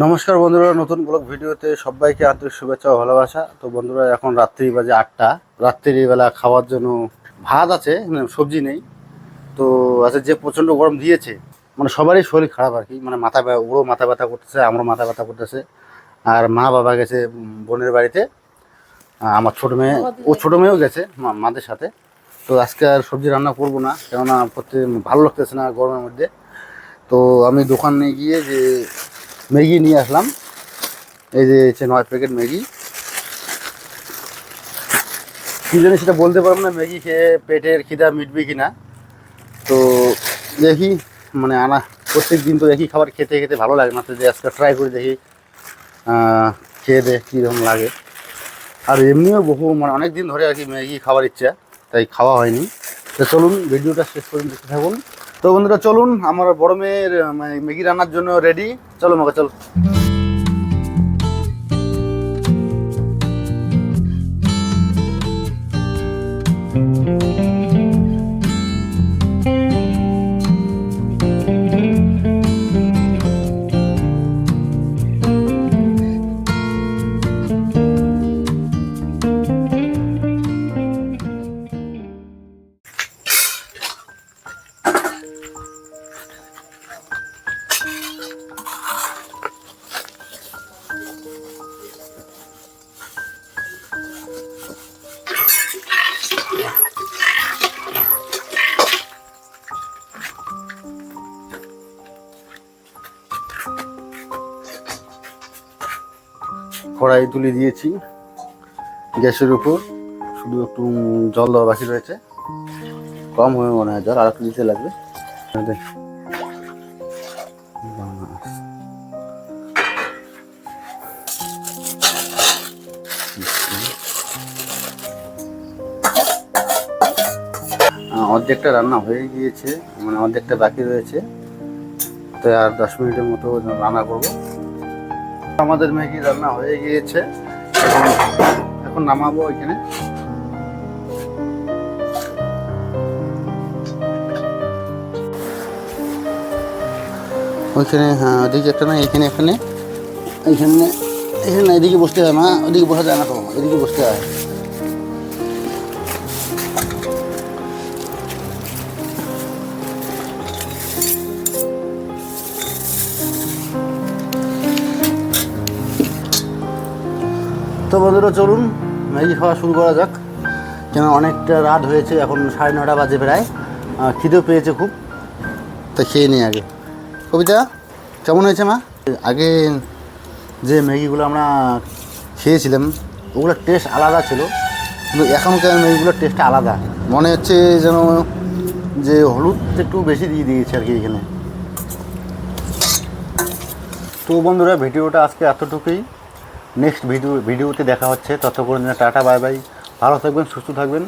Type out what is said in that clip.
নমস্কার বন্ধুরা, নতুন ব্লগ ভিডিওতে সবাইকে আন্তরিক শুভেচ্ছা ও ভালোবাসা। তো বন্ধুরা, এখন রাত্রি বাজে আটটা। রাত্রিবেলা খাওয়ার জন্য ভাত আছে সবজি নেই। তো আচ্ছা যে প্রচণ্ড গরম দিয়েছে মানে সবারই শরীর খারাপ আর কি। মানে মাথা ওরও মাথা ব্যথা করতেছে, আমারও মাথা ব্যথা করতেছে। আর মা বাবা গেছে বোনের বাড়িতে। আমার ছোটো মেয়ে, ও ছোটো মেয়েও গেছে মাদের সাথে। তো আজকে আর সবজি রান্না করব না, কেননা করতে ভালো লাগতেছে না গরমের মধ্যে। তো আমি দোকানে গিয়ে যে ম্যাগি নিয়ে আসলাম। এই যে হচ্ছে নয় প্যাকেট ম্যাগি। কী জানি সেটা বলতে পারব না, ম্যাগি খেয়ে পেটের খিদা মিটবে কি না তো দেখি মানে আনা প্রত্যেক দিন তো একই খাবার খেতে খেতে ভালো লাগে না, তো যে আজকে ট্রাই করে দেখি খেয়ে দে কীরকম লাগে। আর এমনিও বহু মানে অনেক দিন ধরে আর কি ম্যাগি খাবার ইচ্ছা, তাই খাওয়া হয়নি। তো চলুন, ভিডিওটা শেষ পর্যন্ত দেখতে থাকুন। তো বন্ধুরা, চলুন, আমার বড় মেয়ের মানে ম্যাগি রান্নার জন্য রেডি চলো মাকে চল। কড়াই তুলে দিয়েছি গ্যাসের উপর। শুধু একটু জল দেওয়া বাকি রয়েছে। কম হয়ে মনে হয় জল আর একটু দিতে লাগবে। অর্ধেকটা রান্না হয়ে গিয়েছে মানে অর্ধেকটা বাকি রয়েছে। তো আর দশ মিনিটের মতো রান্না করব। আমাদের ম্যাগি রান্না হয়ে গিয়েছে। এখন নামাবো এখানে ওইখানে হ্যাঁ ওদিকে একটা না, এখানে এখানে এখানে এখানে এদিকে বসতে হয় মা, ওদিকে বসা যায় না তো এদিকে বসতে হয়। তো বন্ধুরা চলুন ম্যাগি খাওয়া শুরু করা যাক। কেন অনেকটা রাত হয়েছে, এখন সাড়ে নটা বাজে প্রায়। খিদেও পেয়েছে খুব। তা খেয়ে নিই আগে। কবিতা, কেমন হয়েছে মা? আগে যে ম্যাগিগুলো আমরা খেয়েছিলাম, ওগুলোর টেস্ট আলাদা ছিল। কিন্তু এখনকার ম্যাগিগুলোর টেস্ট আলাদা। মনে হচ্ছে যেন যে হলুদ একটু বেশি দিয়ে দিয়েছে আর কি এখানে। তো বন্ধুরা, ভিডিওটা আজকে এতটুকুই। নেক্সট ভিডিও ভিডিওতে দেখা হচ্ছে। ততক্ষণ টাটা বাই বাই। ভালো থাকবেন সুস্থ থাকবেন।